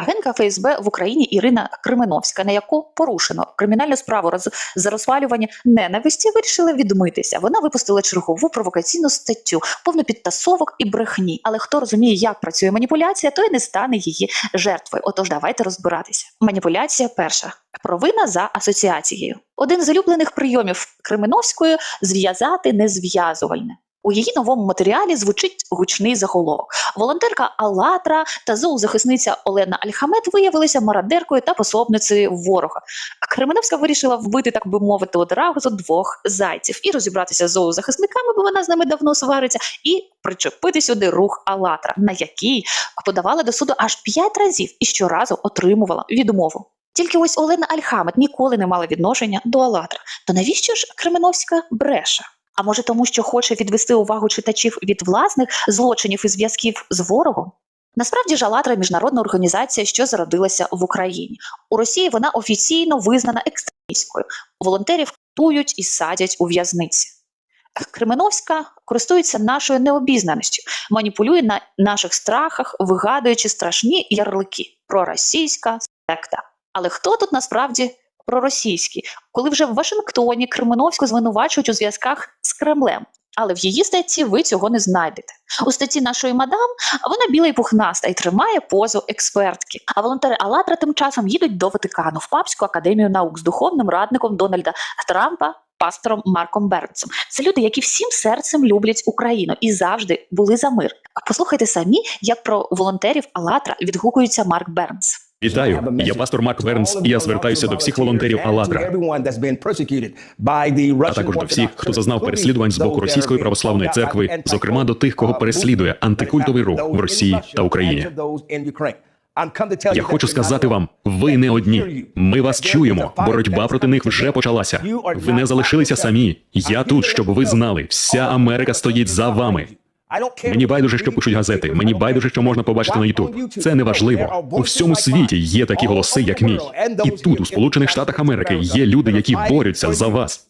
агентка ФСБ в Україні Ірина Кременовська, на яку порушено кримінальну справу за розпалювання ненависті, вирішила відмитися. Вона випустила чергову провокаційну статтю, повну підтасовок і брехні. Але хто розуміє, як працює маніпуляція, той не стане її жертвою. Отож, давайте розбиратися. Маніпуляція перша. Провина за асоціацією. Один з улюблених прийомів Кременовської зв'язати незв'язувальне. У її новому матеріалі звучить гучний заголовок. Волонтерка Алатра та зоозахисниця Олена Альхамет виявилися мародеркою та пособницею ворога. Кременовська вирішила вбити, так би мовити, одразу двох зайців і розібратися з зоозахисниками, бо вона з ними давно свариться, і причепити сюди рух Алатра, на який подавала до суду аж п'ять разів і щоразу отримувала відмову. Тільки ось Олена Альхамет ніколи не мала відношення до Алатра. То навіщо ж Кременовська бреше? А може тому, що хоче відвести увагу читачів від власних злочинів і зв'язків з ворогом? Насправді ж «АЛЛАТРА» – міжнародна організація, що зародилася в Україні. У Росії вона офіційно визнана екстремістською. Волонтерів катують і садять у в'язниці. Кременовська користується нашою необізнаністю, маніпулює на наших страхах, вигадуючи страшні ярлики проросійська секта. Але хто тут насправді проросійський? Коли вже в Вашингтоні Кременовську звинувачують у зв'язках з Кремлем. Але в її статті ви цього не знайдете. У статті нашої мадам вона біла і пухнаста і тримає позу експертки. А волонтери Алатра тим часом їдуть до Ватикану в Папську академію наук з духовним радником Дональда Трампа. Пастором Марком Бернсом. Це люди, які всім серцем люблять Україну і завжди були за мир. А Послухайте самі, як про волонтерів Алатра відгукується Марк Бернс. Вітаю, я пастор Марк Вернс, і я звертаюся до всіх волонтерів Алатра, а також до всіх, хто зазнав переслідувань з боку Російської православної церкви, зокрема до тих, кого переслідує антикультовий рух в Росії та Україні. Я хочу сказати вам, ви не одні. Ми вас чуємо. Боротьба проти них вже почалася. Ви не залишилися самі. Я тут, щоб ви знали, вся Америка стоїть за вами. Мені байдуже, що пишуть газети. Мені байдуже, що можна побачити на Ютуб. Це не важливо. У всьому світі є такі голоси, як мій. І тут, у Сполучених Штатах Америки, є люди, які борються за вас.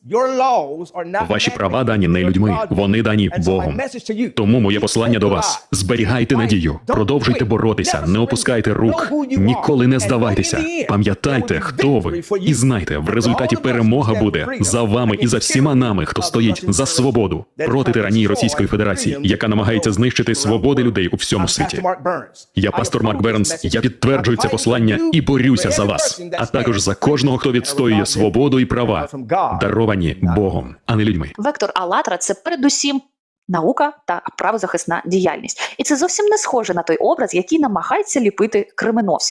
Ваші права дані не людьми, вони дані Богом. Тому моє послання до вас: зберігайте надію, продовжуйте боротися, не опускайте рук, ніколи не здавайтеся. Пам'ятайте, хто ви, і знайте, в результаті перемога буде за вами і за всіма нами, хто стоїть за свободу проти тиранії Російської Федерації, яка намагається знищити свободи людей у всьому світі. Я пастор Марк Бернс. Я підтверджую це послання і борюся за вас, а також за кожного, хто відстоює свободу і права, даровані Богом, а не людьми. Вектор Алатра це передусім наука та правозахисна діяльність. І це зовсім не схоже на той образ, який намагається ліпити Кременовський.